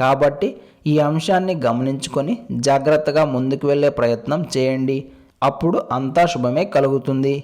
కాబట్టి ఈ అంశాన్ని గమనించుకొని జాగ్రత్తగా ముందుకు వెళ్ళే ప్రయత్నం చేయండి. అప్పుడు అంతా శుభమే కలుగుతుంది.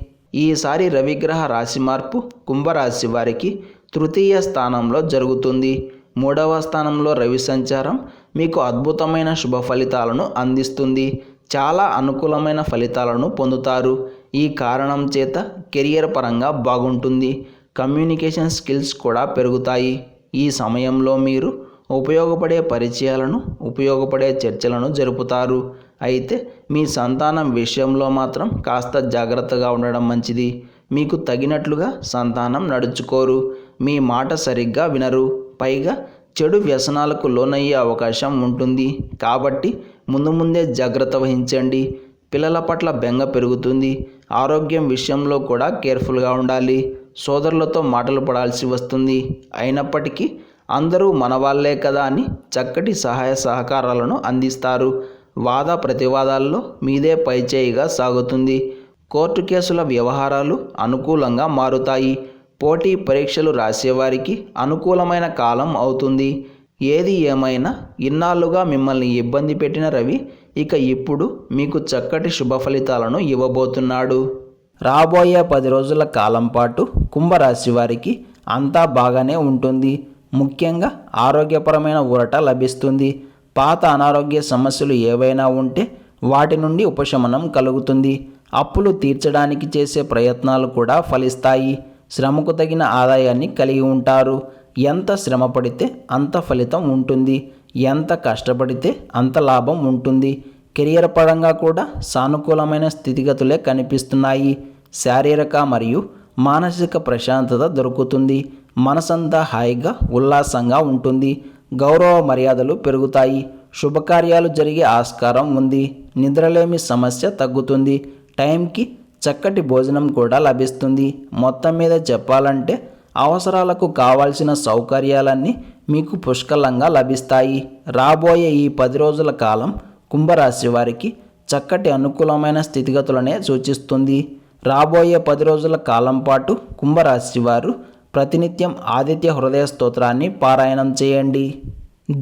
ఈసారి రవిగ్రహ రాశి మార్పు కుంభరాశి వారికి తృతీయ స్థానంలో జరుగుతుంది. మూడవ స్థానంలో రవి సంచారం మీకు అద్భుతమైన శుభ ఫలితాలను అందిస్తుంది. చాలా అనుకూలమైన ఫలితాలను పొందుతారు. ఈ కారణం చేత కెరియర్ పరంగా బాగుంటుంది. కమ్యూనికేషన్ స్కిల్స్ కూడా పెరుగుతాయి. ఈ సమయంలో మీరు ఉపయోగపడే పరిచయాలను ఉపయోగపడే చర్చలను జరుపుతారు. అయితే మీ సంతానం విషయంలో మాత్రం కాస్త జాగ్రత్తగా ఉండడం మంచిది. మీకు తగినట్లుగా సంతానం నడుచుకోరు. మీ మాట సరిగ్గా వినరు. పైగా చెడు వ్యసనాలకు లోనయ్యే అవకాశం ఉంటుంది. కాబట్టి ముందు ముందే జాగ్రత్త వహించండి. పిల్లల పట్ల బెంగ పెరుగుతుంది. ఆరోగ్యం విషయంలో కూడా కేర్ఫుల్గా ఉండాలి. సోదరులతో మాటలు పడాల్సి వస్తుంది. అయినప్పటికీ అందరూ మన వాళ్ళే కదా అని చక్కటి సహాయ సహకారాలను అందిస్తారు. వాద ప్రతివాదాల్లో మీదే పైచేయిగా సాగుతుంది. కోర్టు కేసుల వ్యవహారాలు అనుకూలంగా మారుతాయి. పోటీ పరీక్షలు రాసేవారికి అనుకూలమైన కాలం అవుతుంది. ఏది ఏమైనా ఇన్నాళ్ళుగా మిమ్మల్ని ఇబ్బంది పెట్టిన రవి ఇక ఇప్పుడు మీకు చక్కటి శుభ ఫలితాలను ఇవ్వబోతున్నాడు. రాబోయే పది రోజుల కాలం పాటు కుంభరాశి వారికి అంతా బాగానే ఉంటుంది. ముఖ్యంగా ఆరోగ్యపరమైన ఊరట లభిస్తుంది. పాత అనారోగ్య సమస్యలు ఏవైనా ఉంటే వాటి నుండి ఉపశమనం కలుగుతుంది. అప్పులు తీర్చడానికి చేసే ప్రయత్నాలు కూడా ఫలిస్తాయి. శ్రమకు తగిన ఆదాయాన్ని కలిగి ఉంటారు. ఎంత శ్రమ పడితే అంత ఫలితం ఉంటుంది. ఎంత కష్టపడితే అంత లాభం ఉంటుంది. కెరియర్ పరంగా కూడా సానుకూలమైన స్థితిగతులే కనిపిస్తున్నాయి. శారీరక మరియు మానసిక ప్రశాంతత దొరుకుతుంది. మనసంతా హాయిగా ఉల్లాసంగా ఉంటుంది. గౌరవ మర్యాదలు పెరుగుతాయి. శుభకార్యాలు జరిగే ఆస్కారం ఉంది. నిద్రలేమి సమస్య తగ్గుతుంది. టైంకి చక్కటి భోజనం కూడా లభిస్తుంది. మొత్తం మీద చెప్పాలంటే అవసరాలకు కావాల్సిన సౌకర్యాలన్నీ మీకు పుష్కలంగా లభిస్తాయి. రాబోయే ఈ పది రోజుల కాలం కుంభరాశి వారికి చక్కటి అనుకూలమైన స్థితిగతులనే సూచిస్తుంది. రాబోయే పది రోజుల కాలం పాటు కుంభరాశి వారు ప్రతినిత్యం ఆదిత్య హృదయ స్తోత్రాన్ని పారాయణం చేయండి.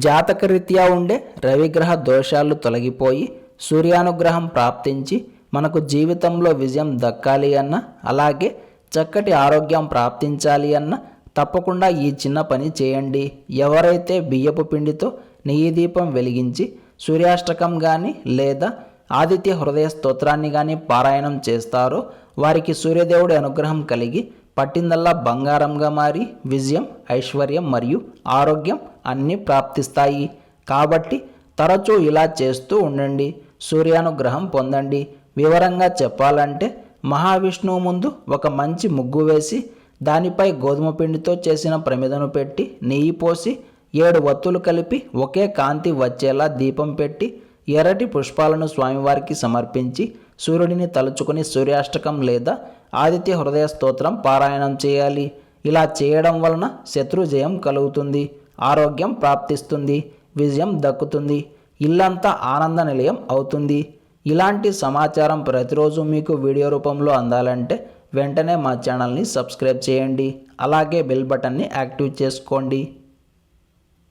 జాతకరీత్యా ఉండే రవిగ్రహ దోషాలు తొలగిపోయి సూర్యానుగ్రహం ప్రాప్తించి మనకు జీవితంలో విజయం దక్కాలి అన్న అలాగే చక్కటి ఆరోగ్యం ప్రాప్తించాలి అన్న తప్పకుండా ఈ చిన్న పని చేయండి. ఎవరైతే బియ్యపు పిండితో నెయ్యి దీపం వెలిగించి సూర్యాష్టకం కానీ లేదా ఆదిత్య హృదయ స్తోత్రాన్ని కానీ పారాయణం చేస్తారో వారికి సూర్యదేవుడి అనుగ్రహం కలిగి పట్టిందల్లా బంగారంగా మారి విజయం ఐశ్వర్యం మరియు ఆరోగ్యం అన్నీ ప్రాప్తిస్తాయి. కాబట్టి తరచూ ఇలా చేస్తూ ఉండండి. సూర్యానుగ్రహం పొందండి. వివరంగా చెప్పాలంటే మహావిష్ణువు ముందు ఒక మంచి ముగ్గు వేసి దానిపై గోధుమ పిండితో చేసిన ప్రమిదను పెట్టి నెయ్యి పోసి ఏడు వత్తులు కలిపి ఒకే కాంతి వచ్చేలా దీపం పెట్టి ఎర్రటి పుష్పాలను స్వామివారికి సమర్పించి సూర్యుడిని తలుచుకుని సూర్యాష్టకం లేదా ఆదిత్య హృదయ స్తోత్రం పారాయణం చేయాలి. ఇలా చేయడం వలన శత్రు జయం కలుగుతుంది ఆరోగ్యం ప్రాప్తిస్తుంది విజయం దక్కుతుంది ఇల్లంతా ఆనంద నిలయం అవుతుంది. ఇలాంటి సమాచారం ప్రతిరోజు మీకు వీడియో రూపంలో అందాలంటే వెంటనే మా ఛానల్ని సబ్స్క్రైబ్ చేయండి. అలాగే బెల్ బటన్ని యాక్టివ్ చేసుకోండి.